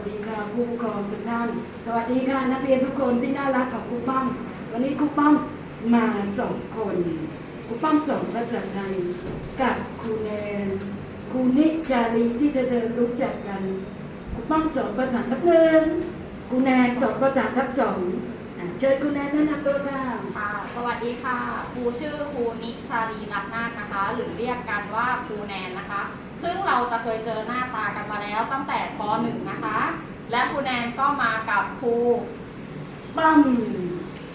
สดีค่ะผู้ปกครองทุกท่าน สวัสดีค่ะนักเรียนทุกคนที่น่ารักของครูป้อม วันนี้ครูป้อมมาสองคนครูป้อมสอนภาษาไทยกับครูแนนครูนิจารีที่เธอเธอรู้จักกันครูป้อมสอนภาษาทับหนึ่งครูแนนสอนภาษาทับสองอะเชิญครูแนนแนะนำตัวค่ะค่ะ สวัสดีค่ะครูชื่อครูนิชาลีรักนาคนะคะ หรือเรียกกันว่าครูแนนนะคะ ซึ่งเราจะเคยเจอหน้าตากันมาแล้วตั้งแต่ป .1 นะคะ และครูแนนก็มากับครูป้อม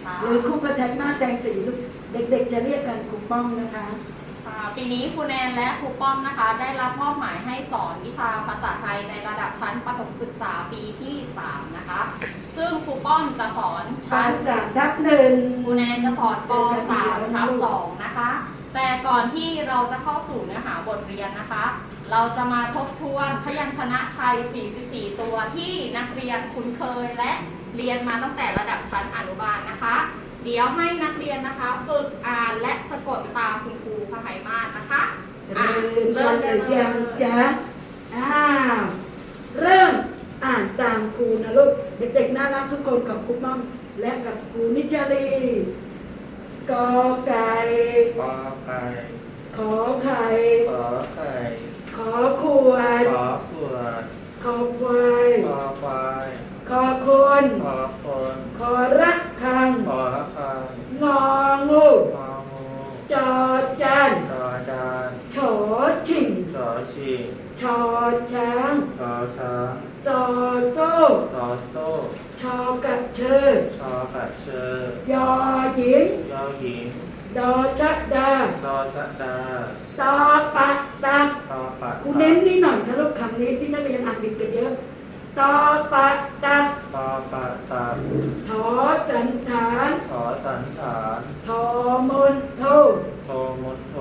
ค่ะหรือครูประทัยหน้าแดงสีลูกเด็กๆ จะเรียกกันครูป้อมนะคะค่ะปีนี้ครูแนนและครูป้อมนะคะ ได้รับมอบหมายให้สอนวิชาภาษาไทยในระดับชั้นประถมศึกษาปีที่ 3 นะคะ ซึ่งครูป้อมจะสอนชั้ชั้นนสามทับหนึ่งครูแนนจะสอนป .3 ทับ2นะคะ แต่ก่อนที่เราจะเข้าสู่เนื้อหาบทเรียนนะคะ เราจะมาทบทวนพยัญชนะไทย 44 ตัวที่นักเรียนคุ้นเคยและเรียนมาตั้งแต่ระดับชั้นอนุบาลนะคะ เดี๋ยวให้นักเรียนนะคะ ฝึกอ่านและสะกดตามคุณครูพไหมาศนะคะอะเริ่มกันหรือยังจ๊ะอ้าวเริ่มอ่านตามครูนะลูก เด็กๆน่ารักทุกคนกับครูป้อมและกับครูนิจารีกอไก่ปอไก่ขอไข่ ขอไข่ ขอขวด ขอขวดขอควาย ขอควายขอคน ขอคนขอรักคัง ขอละคังงองูงองูจอจานจอจานฉอชิงจอชิงชอช้างจอช้างจอโต้จอโซ่ชอกระเชอชอกัดเชอยอหญิงยอหญิง ดอชัดดา ดอสะดาตอปะตักตอปัดครูเน้นนี่หน่อยนะลูกคำนี้ที่นักเรียนอ่านผิดกันเยอะตอปะตักตอปัดตัดถอสันฐานขอสันฐานทอมนโทโทมุตโท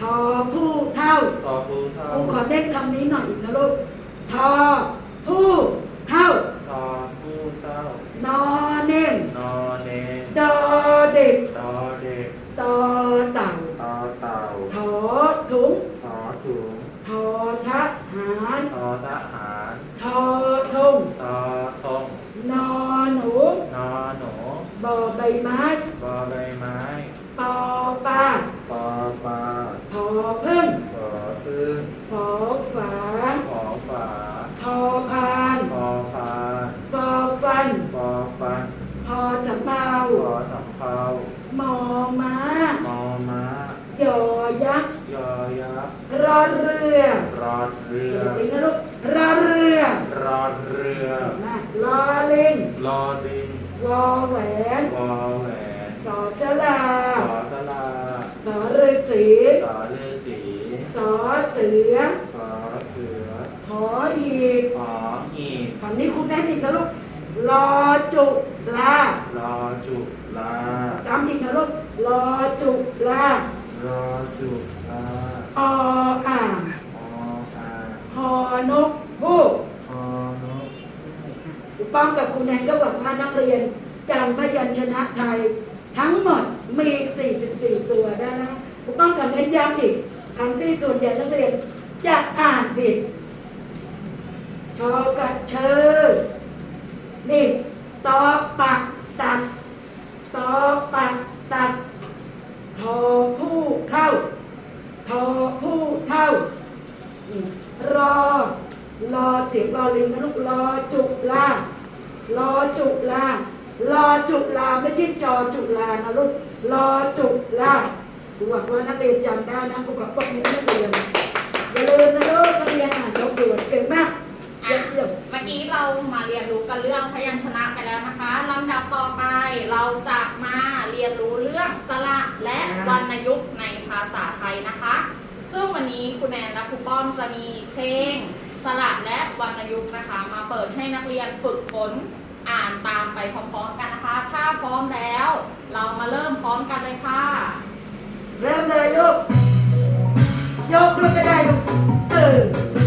ทอผู้เท่าทอภูเท่าครูขอเน้นคำนี้หน่อยอีกนะลูกทอผู้เท่าทอผู้เท่านอเน่มนอเนนดอเด็กดอเด็กตอ เต่าตอเต่าถอถุงทอถุงทอทหารทอทหารทอทงทอทงนอหนูนอหนูบอใบไม้บอใบไม้ ปอปลา ปอปลา พอพึ่ง ปอพึ่ง ฝอฝา ปอฝา ทอพาน ปอพาน ฟอฟัน ปอฟัน พอสำเภา ปอสำเภาม อม้าม อม้าย อยักษ์ ยอยักษ์ รอเรือ รอดเรือ เด็กนะลูกรอเรือ รอดเรือ มากรอลิง รอดิง วอแหวน วอแหวน สอสลา สอสลา สอฤาษี สอฤาษี สอเสือ สอเสือ หอหีบ หอหีบ ฝั่งนี้ คุณแน่นอีกนะลูกรอจุลารอจุลาจำอีกนะลูกรอจุลารอจุลาออ่างออาหอนกฮูกฮอนกคุณป้อมกับคุณแนนก็หวังว่านักเรียนจำพยัญชนะไทย ทั้งหมดมี 44 ตัวได้นะคุณป้อมกับเน้นย้ำอีกคำที่ส่วนใหญ่นักเรียนจะอ่านผิด ชอกระเชอนี่ตอปักตักตอปักตักทอผู้เข้าทอผู้เท่ารอรอเสียงรอลิงนะลูกรอจุลารอจุลารอจุลาไม่ใช่จอจุลานะลูกรอจุลาหวังว่านักเรียนจำได้นะกูขอบอกนี้นักเรียนอย่าลืมนะลูกนักเรียนอ่านทบทวนเก่งมาก เยี่ยมเยี่ยมเมื่อกี้เรามาเรียนรู้กันเรื่องพยัญชนะไปแล้วนะคะลำดับต่อไปเราจะมาเรียนรู้เรื่องสระและวรรณยุกต์ในภาษาไทยนะคะ ซึ่งวันนี้คุณแนนและครูป้อมจะมีเพลงสระและวรรณยุกต์นะคะ มาเปิดให้นักเรียนฝึกฝนอ่านตามไปพร้อมๆกันนะคะ ถ้าพร้อมแล้ว เรามาเริ่มพร้อมกันเลยค่ะ เริ่มเลยลูกยกลูกก็ได้ลูกเอออื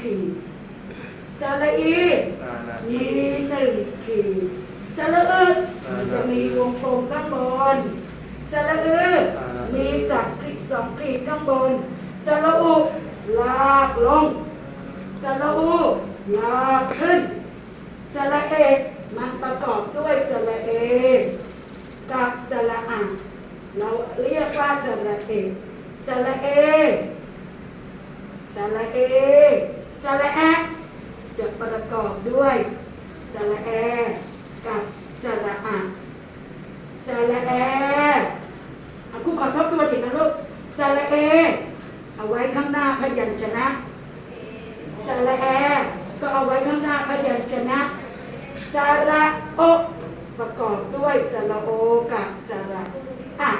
ขีดแต่ละอีสาระมีหนึ่งขีดแต่ละอึดมันจะมีวงกลมข้างบนแต่ละอึดมีจับขีดสองขีดข้างบนแต่ละอุลากลงแต่ละอุลากขึ้นสระเอกมันประกอบด้วยสระเอกกับสระอะเราเรียกว่าสระเอกสระเอ กสระเอกสระแอจะประกอบด้วยสระแอกับสระอะสระแออะครูขอทบทวนอีกนะลูกสระเอ เอาไว้ข้างหน้าพยัญชนะสระแอ ก็เอาไว้ข้างหน้าพยัญชนะสระโอประกอบด้วยสระโอกับสระอะ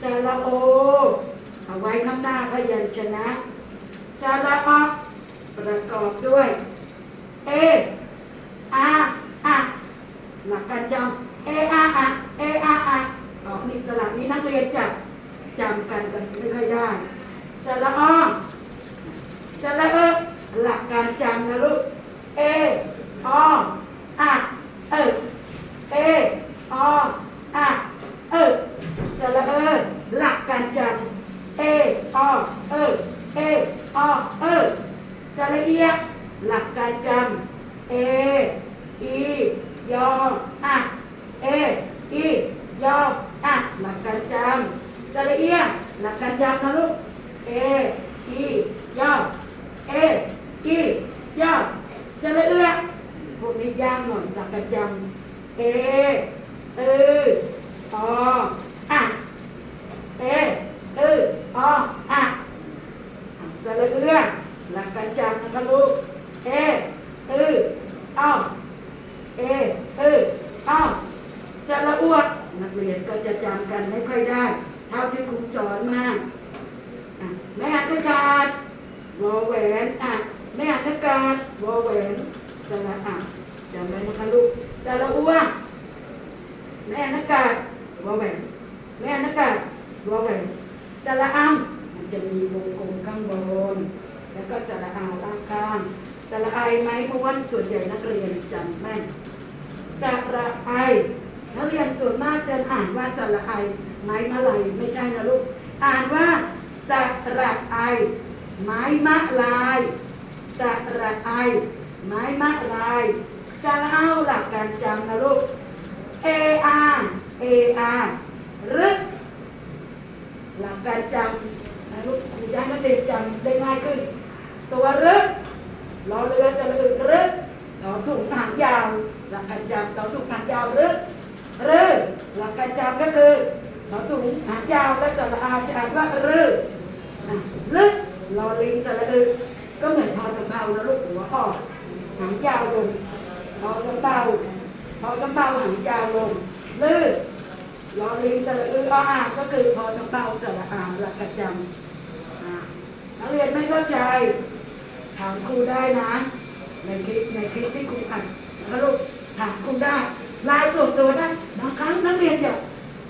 สระโอ เอาไว้ข้างหน้าพยัญชนะ สระอประกอบด้วย เออาอะหลักการจำเออาอะเออาอะออกนี่สลับนี้นักเรียนจะจำกันกันไม่ค่อยได้สระอสระเออหลักการจำนะลูกเอออะเออเอออะเออสระเออหลักการจำเออเออเออเออสระเอียหลักการจำเออียออะเออียออะหลักการจำสระเอียหลักการจำนะลูก เออียอ เอกีย่อจะละเอื้อพวกนี้ยากหน่อยหลักการจำเอเออออะเอเออออะจะละเอื้อหลัก การจำนะครับลูกเอเอออเอเอออจะละอ้วกนักเรียนก็จะจำกันไม่ค่อยได้เท่าที่ครูสอนมาอะแม่อากาศ วอแหวนอะแม่นักการวอแหวนสระอะจำไว้นะคะลูกสระอ้วแม่นักการวอแหวนแม่นักการวอแหวนสระอ้ำมันจะมีวงกลมข้างบน แล้วก็สระอาล่างข้างสระไอไม้ม้วนส่วนใหญ่นักเรียนจำแม่นสระไอนักเรียน ส่วนมากจะอ่านว่าสระไอไม้มะไหลไม่ใช่นะลูก อ่านว่าสระไอ ไม้มะลายจะระไอ ไม้มะลาย จะเอาหลักการจำนะลูก A R A R รึหลักการจำนะลูกครูย้ายนักเรียนจำได้ง่ายขึ้น ตัวรึรอเรือจะระอึกรึต่อถุงหางยาวหลักการจำต่อถุงหางยาวรึ รึหลักการจำก็คือต่อถุงหางยาวแล้วจระอาจะอ่านว่ารึอะรึรอลิงแต่ละอึก็เหมือนพอตะเภานะลูกหัวออกหางยาวลงพอตะเภาพอตะเภาหางยาวลงลื่นรอลิงแต่ละอึอ้ออาก็คือพอตะเภาแต่ละอาหลักปรจำอ่านักเรียนไม่เข้าใจถามครูได้นะ ในคลิปในคลิปที่ครูอัดนะลูกถามครูได้ ลน์ส่วนตัวได้บางครั้งนักเรียนจะ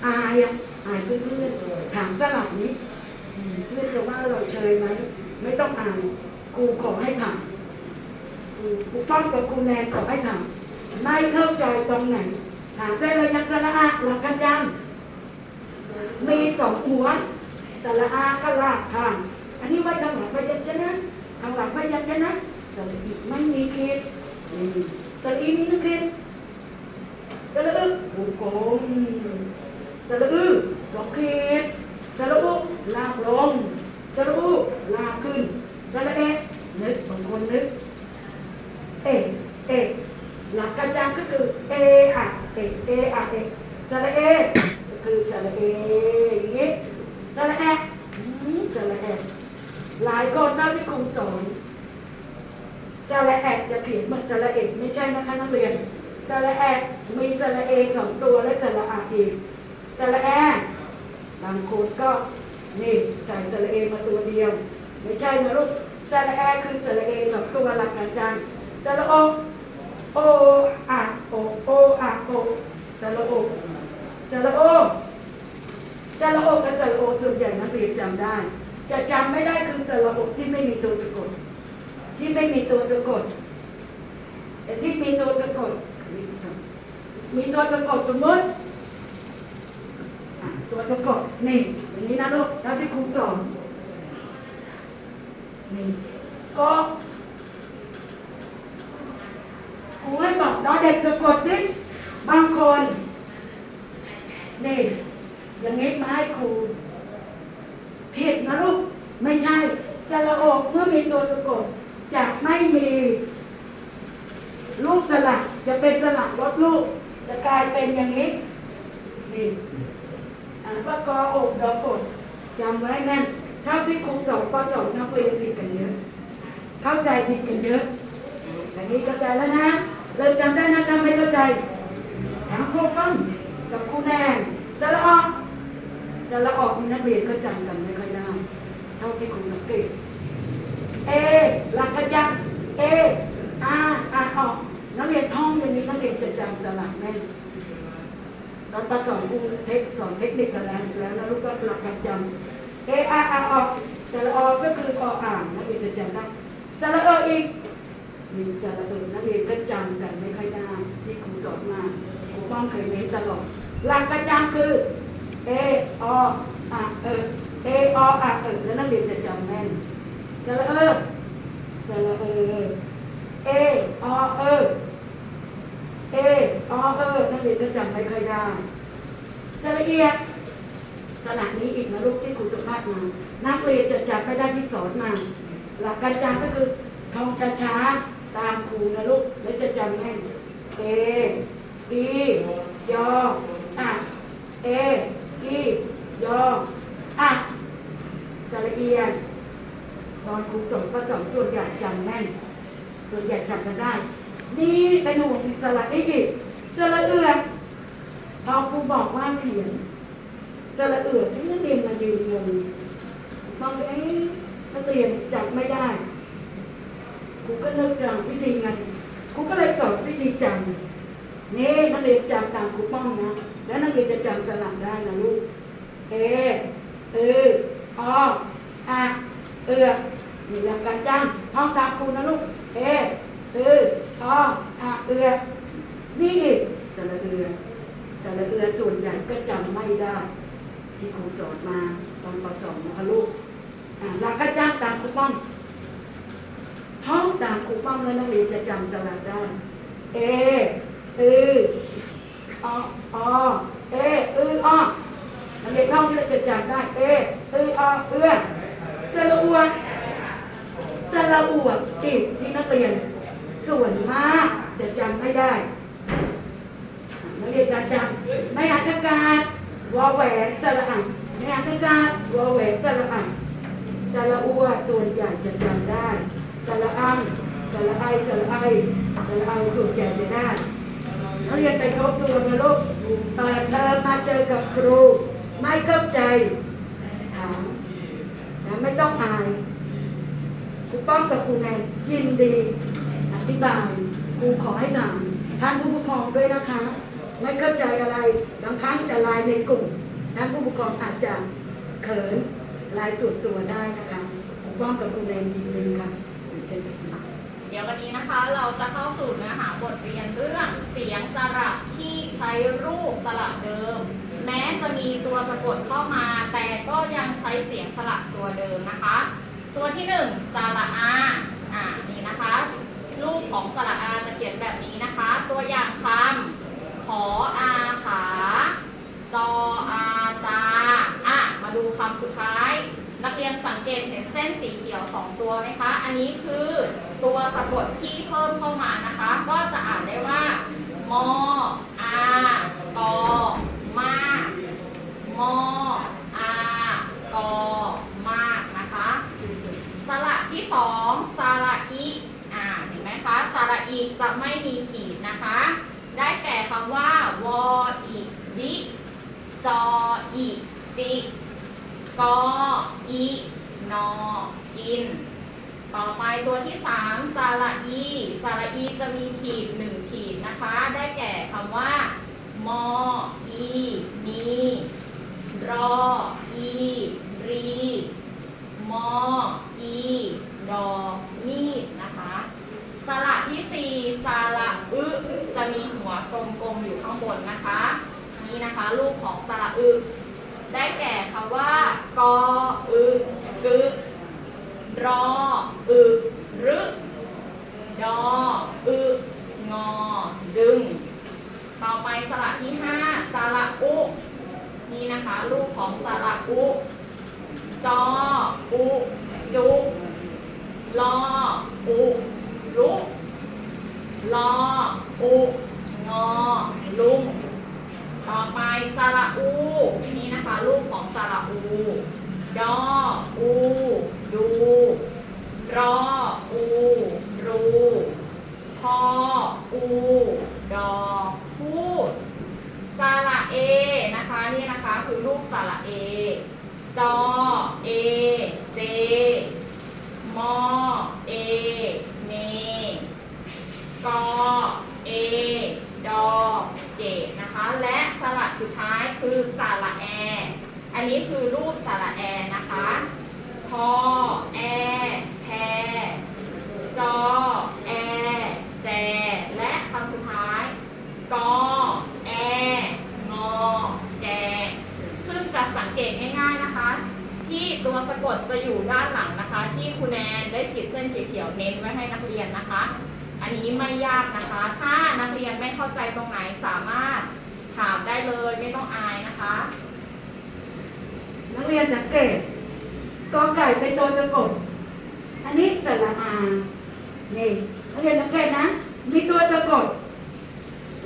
อายอะอายเพื่อนๆถามสลับนี้เพื่อนจะว่าเราเชยไหมไม่ต้องอ่านครูขอให้ทำครูครูป้อมกับครูแนนขอให้ทำไม่เข้าใจตรงไหน ถามได้เลยยังกระอาหลักกันยังมีสองหัว แต่ละอาก็ลากข้างอันนี้ไว้ข้างหลังพยัญชนะข้างหลังพยัญชนะแต่ละอีกไม่มีขีดนี่แต่ละอีมีหนึงขีด แต่ละอึวงกลมแต่ละอึสองขีดสระอุลากลงสระอุลากขึ้นสระเอะนึกบางคนนึก เอะเอะหลักการจำก็คือเออะเอะเออะเอะสระเอก็คือสระเออย่างงี้สระแอะอืมสระแอะหลายคนนะที่ครูสอนสระแอะจะเขียนเหมือนสระเอกไม่ใช่นะคะนักเรียน สสระแอมีสระเอสองตัวและสระอาอีกสระแอบางคนก็นี่ใส่สระเอมาตัวเดียว ไม่ใช่นะลูกสระแอคือสระเอสองตัวหลักอาจารย์สระโอโออะโอโออะโอสระโอสระโอสระโอกับสระโอส่วนใหญ่นักเรียนจำได้ จะจำไม่ได้คือสระโอที่ไม่มีตัวสะกดที่ไม่มีตัวสะกดแต่ที่มีตัวสะกด มีตัวสะกดสมมติตัวสะกดนี่อย่างนี้นะลูกเท่าที่ครูสอนนี่ก็ครูให้บอกน้องเด็กสะกดดิบางคนนี่อย่างนี้มาให้ครูผิดนะลูกไม่ใช่จะละอกเมื่อมีตัวสะกดจะไม่มีลูกสลักจะเป็นสลักลดลูก กลายเป็นอย่างนี้นี่อ่านว่ากออกดอกกดจำไว้แน่นเท่าที่ครูสอนก็สอนนักเรียนผิดกันเยอะเข้าใจผิดกันเยอะแต่นี้เข้าใจแล้วนะเริ่มจำได้นะถ้าไม่เข้าใจถามครูปั้งกับครูแนนจะละออกจะละออกมันนักเรียนก็จำกันไม่ค่อยได้เท่าที่ครูสังเกตเอหลักกระจับเออาอ่านออกนักเรียนท่องอย่างนี้นักเรียนจะจำตลาดแม่นตอน ประสอนครูเทคสอนเทคนิคกันแล้วแล้วนะลูกก็หลักการจำเออาอาออกจะละออก็คือออ่านนักเรียนจะจำได้จะละเอออีกมีจระเอินักเรียนก็จำกันไม่ค่อยได้ที่ครูสอนมาครูป้องเคยเน้นตลอดหลักการจำคือเอออะเออเอออะเออแล้วนักเรียนจะจำแม่นจระเอิจระเออเออเออเออเออนักเรียนก็จำไม่ค่อยได้ จะละเอียดขนาดนี้อีกนะลูกที่ครูจะพาดมานักเรียนจะจำไม่ได้ที่สอนมา หลักการจำก็คือท่องช้าๆตามครูนะลูกแล้วจะจำแม่นเออียออะเออียออะจะละเอียดตอนครูสอนก็สอนส่วนใหญ่จำแม่นส่วนใหญ่จำกันได้ นี่เป็นห่วงอิสระได้อีกจะละเอือด พอครูบอกว่าเขียนจะละเอือดที่นักเรียนมายืนงงบางเอ๊ะนักเรียนจับไม่ได้ครูก็นึกจำวิธีไงครูก็เลยสอนวิธีจำนี่นักเรียนจำตามครูป้องนะแล้วนักเรียนจะจำสลับได้นะลูกเอเออออะเอือนี่หลักการจำท่องตามครูนะลูกเอเออออะเอือนี่อีกระเอือ สระเอือส่วนใหญ่ก็จำไม่ได้ ที่ครูสอนมาตอนปสองนะคะลูกอ่าหลักการจำตามครูป้องท่องตามครูป้อมแล้วนักเรียนจะจำตลาดได้ เอเออออเอเอออนักเรียนท่องนี่จะจำได้ เอเอออเอื้อจะละอวดจะละอวดอีกที่นักเรียนส่วนมากจะจำไม่ได้ เรียนจะจำไม่อ่านอากาศวอแหวนตะละอ่านไม่อ่านอากาศวอแหวนตะละอ่านตะละอวดส่วนใหญ่จะจำได้สระอังสระไอสระไอสระไอส่วนใหญ่จะได้นักเรียนไปทบทวนนะลูกเปิดเทอมมาเจอกับครู ไม่เข้าใจถามนะไม่ต้องอายครูป้อมกับครูแนนยินดี อธิบายครูขอให้ถามท่านผู้ปกครองด้วยนะคะ ไม่เข้าใจอะไรบางครั้งจะไลน์ในกลุ่มท่านผู้ปกครองอาจจะเขินไลน์ตัวตัวได้นะคะครูป้อมกับครูแนนยินดีค่ะเชิญค่ะเดี๋ยววันนี้นะคะเราจะเข้าสู่เนื้อหาบทเรียนเรื่องเสียงสระที่ใช้รูปสระเดิม แม้จะมีตัวสะกดเข้ามา แต่ก็ยังใช้เสียงสระตัวเดิมนะคะ ตัวที่หนึ่งสระอาอ่านี่นะคะ รูปของสระอาจะเขียนแบบนี้นะคะ ตัวอย่างคำ ขออาขาจออาจาอะมาดูคำสุดท้าย นักเรียนสังเกตเห็นเส้นสีเขียว 2 ตัวไหมคะ อันนี้คือตัวสะกดที่เพิ่มเข้ามานะคะ ก็จะอ่านได้ว่า มออากอมามออากอมากนะคะสระที่สองสระอีอ่าเห็นไหมคะสระอีจะไม่มีำว่าวออีบิจออีจิกออีนอกิน ต่อไปตัวที่สามสระอีซาละอีจะมีขีดหนึ่งขีดนะคะ ได้แก่คำว่ามออีมีรอ นะคะรูปของสระอึได้แก่คำว่ากออึกึรออึรึดออึงอ ดึง ต่อไปสระที่ห้าสระอุ นี่นะคะ รูปของสระอุ จออุจุลออุลุลออุ งอ ลุง ต่อไปสระอู นี่นะคะรูปของสระอู ดอ อู ดู รอ อู รู พอ อูดอพูดสระเอนะคะนี่นะคะคือรูปสระเอจอเอเจมอเอเนกอเอดอเจนะคะ และสระสุดท้ายคือสระแอ อันนี้คือรูปสระแอนะคะพอแอแพจอ แอ แจ และคำสุดท้าย กอ แอ งอ แก ซึ่งจะสังเกตง่ายๆนะคะ ที่ตัวสะกดจะอยู่ด้านหลังนะคะ ที่คุณแนนได้ขีดเส้นสีเขียวเน้นไว้ให้นักเรียนนะคะ อันนี้ไม่ยากนะคะ ถ้านักเรียนไม่เข้าใจตรงไหนสามารถถามได้เลยไม่ต้องอายนะคะ นักเรียนสังเกตกอไก่เป็นตัวสะกด อันนี้สระอานี่นักเรียนสังเกตนะ มีตัวสะกด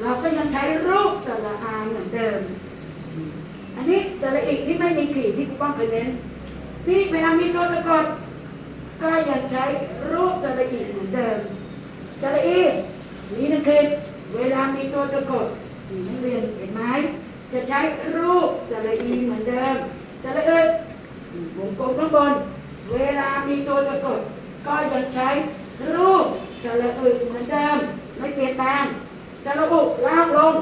เราก็ยังใช้รูปสระอาเหมือนเดิม อันนี้สระอีกที่ไม่มีขีดที่ครูป้องเคยเน้น นี่เวลามีตัวสะกดก็ยังใช้รูปสระอีเหมือนเดิมสระอีนี่นักเรียนเวลามีตัวสะกดนี่นักเรียนเห็นไหมจะใช้รูปสระอีเหมือนเดิมสระอึวงกลมข้างบน เวลามีตัวสะกดก็ยังใช้รูปสระอึเหมือนเดิม ไม่เปลี่ยนแปลงสระอุลากลง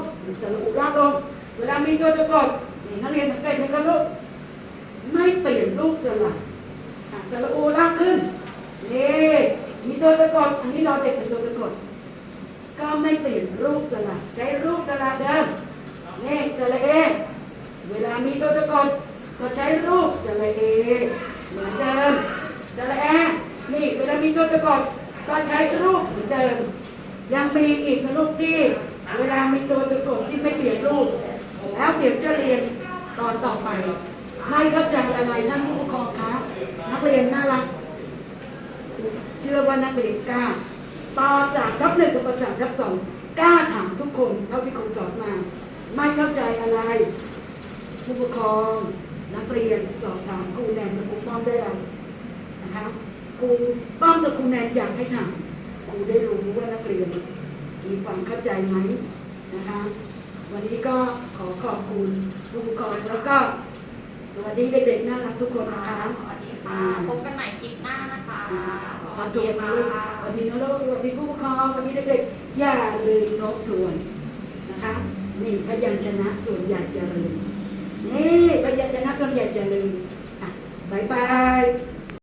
สระอุลากลง เวลามีตัวสะกดนี่นักเรียนสังเกตไหมครับลูก ลี่ยนรูปสระอะสระอูลากขึ้นนี่มีตัวสะกดอันนี้เราเด็กเป็นตัวสะกดก็ไม่เปลี่ยนรูปสระใช้รูปสระเดิมนี่สระเอเวลามีตัวสะกดก็ใช้รูปสระเอเหมือนเดิมสระแอนี่เวลามีตัวสะกดก็ใช้รูปเหมือนเดิม ยังมีอีกนะลูกที่ เวลามีตัวสะกดที่ไม่เปลี่ยนรูปแล้วเดี๋ยวจะเรียนตอนต่อไป ไม่เข้าใจอะไรท่านผู้ปกครองคะนักเรียนน่ารักเชื่อว่านักเรียนกล้าต่อจากทับหนึ่งกับประจากทับสองกล้าถามทุกคนเท่าที่ครูสอนมา ไม่เข้าใจอะไร ผู้ปกครองนักเรียนสอบถามครูแนนกับครูป้อมได้เลยนะคะครูป้อมกับครูแนนอยากให้ถามครูได้รู้ว่านักเรียน มีความเข้าใจไหมนะคะ วันนี้ก็ขอขอบคุณผู้ปกครองแล้วก็ สวัสดีเด็กๆน่ารักทุกคนนะคะ สวัสดีค่ะ พบกันใหม่คลิปหน้านะคะขอสวัสทดีวนนะค่ะลูกสวัสดีนะลูกสวัสดีผู้ปกครองสวัสดีเด็กๆ อย่าลืมทบทวนนะคะ นี่พยัญชนะส่วนใหญ่จะลืมนี่พยัญชนะส่วนใหญ่จะลืมอะบายบาย